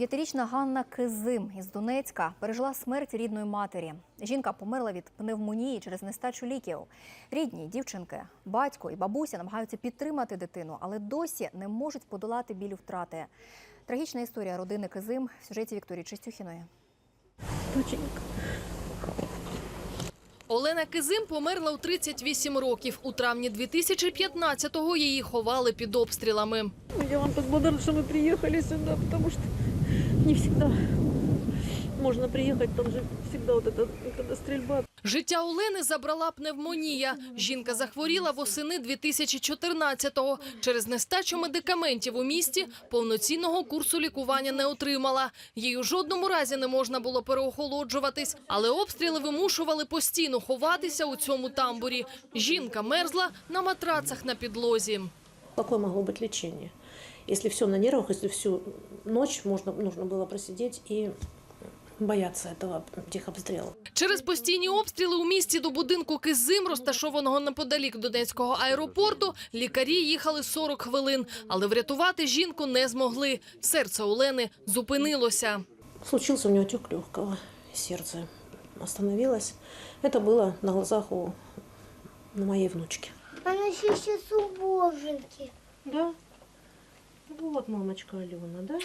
П'ятирічна Ганна Кизим із Донецька пережила смерть рідної матері. Жінка померла від пневмонії через нестачу ліків. Рідні дівчинки, батько і бабуся намагаються підтримати дитину, але досі не можуть подолати білю втрати. Трагічна історія родини Кизим в сюжеті Вікторії Чистюхіної. Олена Кизим померла у 38 років. У травні 2015-го її ховали під обстрілами. Я вам так благодарна, что вы приехали сюда, потому что не всегда можно приехать, там же всегда вот это, когда стрельба. Життя Олени забрала пневмонія. Жінка захворіла восени 2014-го. Через нестачу медикаментів у місті повноцінного курсу лікування не отримала. Їй у жодному разі не можна було переохолоджуватись, але обстріли вимушували постійно ховатися у цьому тамбурі. Жінка мерзла на матрацах на підлозі. Какое могло быть лечение? Если все на нервах, если всю ночь можно, нужно было просидеть и бояться этого, этих обстрелов. Через постійні обстріли у місті до будинку Кизим, розташованого неподалік Донецького аеропорту, лікарі їхали 40 хвилин, але врятувати жінку не змогли. Серце Олени зупинилося. Случился у него отек легкого, сердце остановилось. Это было на глазах у моей внучки. Она сейчас у боженьки. Да? Вот мамочка Алена, да?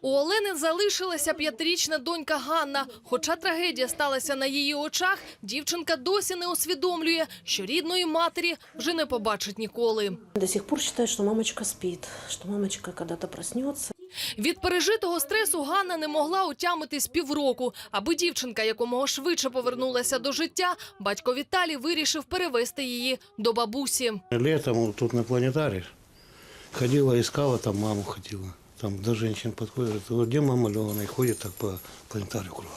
У Олени залишилася п'ятирічна донька Ганна. Хоча трагедія сталася на її очах, дівчинка досі не усвідомлює, що рідної матері вже не побачить ніколи. До сих пор считаю, что мамочка спит, что мамочка когда-то проснется. Від пережитого стресу Ганна не могла отямитись півроку. Аби дівчинка якомога швидше повернулася до життя, батько Віталій вирішив перевести її до бабусі. Летом вот тут на планетарий ходила, искала, там маму ходила. Там до женщин подходит, говорит, «Вот где мама Лена? И ходит так по планетарию кругом.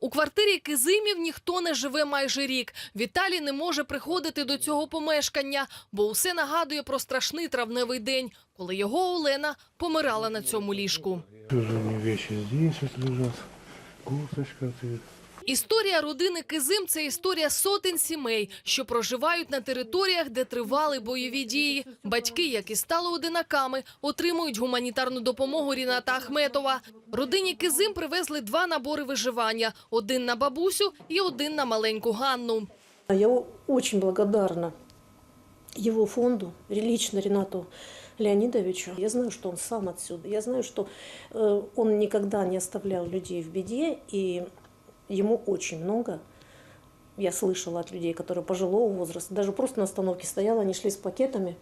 У квартирі Кизимів ніхто не живе майже рік. Віталій не може приходити до цього помешкання, бо усе нагадує про страшний травневий день, коли його Олена помирала на цьому ліжку. Чужие вещи здесь вот лежат. Курточка. Історія родини Кизим – це історія сотень сімей, що проживають на територіях, де тривали бойові дії. Батьки, які стали одинаками, отримують гуманітарну допомогу Ріната Ахметова. Родині Кизим привезли два набори виживання – один на бабусю і один на маленьку Ганну. Я очень благодарна его фонду, лично Ренату Леонидовичу. Я знаю, что он сам отсюда. Я знаю, что э, он никогда не оставлял людей в беде, и ему очень много. Я слышала от людей, которые пожилого возраста, даже просто на остановке стояла, они шли с пакетами,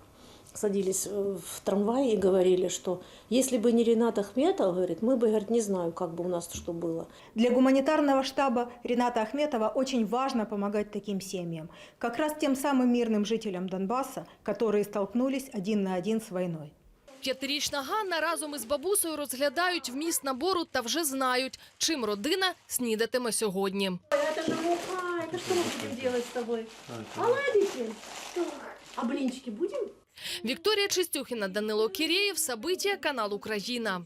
садились э, в трамвай и говорили, что если бы не Ренат Ахметов, говорит, мы бы, говорит, не знаю, как бы у нас что было. Для гуманитарного штаба Рената Ахметова очень важно помогать таким семьям, как раз тем самым мирным жителям Донбасса, которые столкнулись один на один с войной. П'ятирічна Ганна разом із бабусею розглядають вміст набору та вже знають, чим родина снідатиме сьогодні. Это же мука, это что мы будем делать с тобой? Оладики? А блинчики будем? Вікторія Чистюхіна, Данило Кірєєв, Сабиття, канал Україна.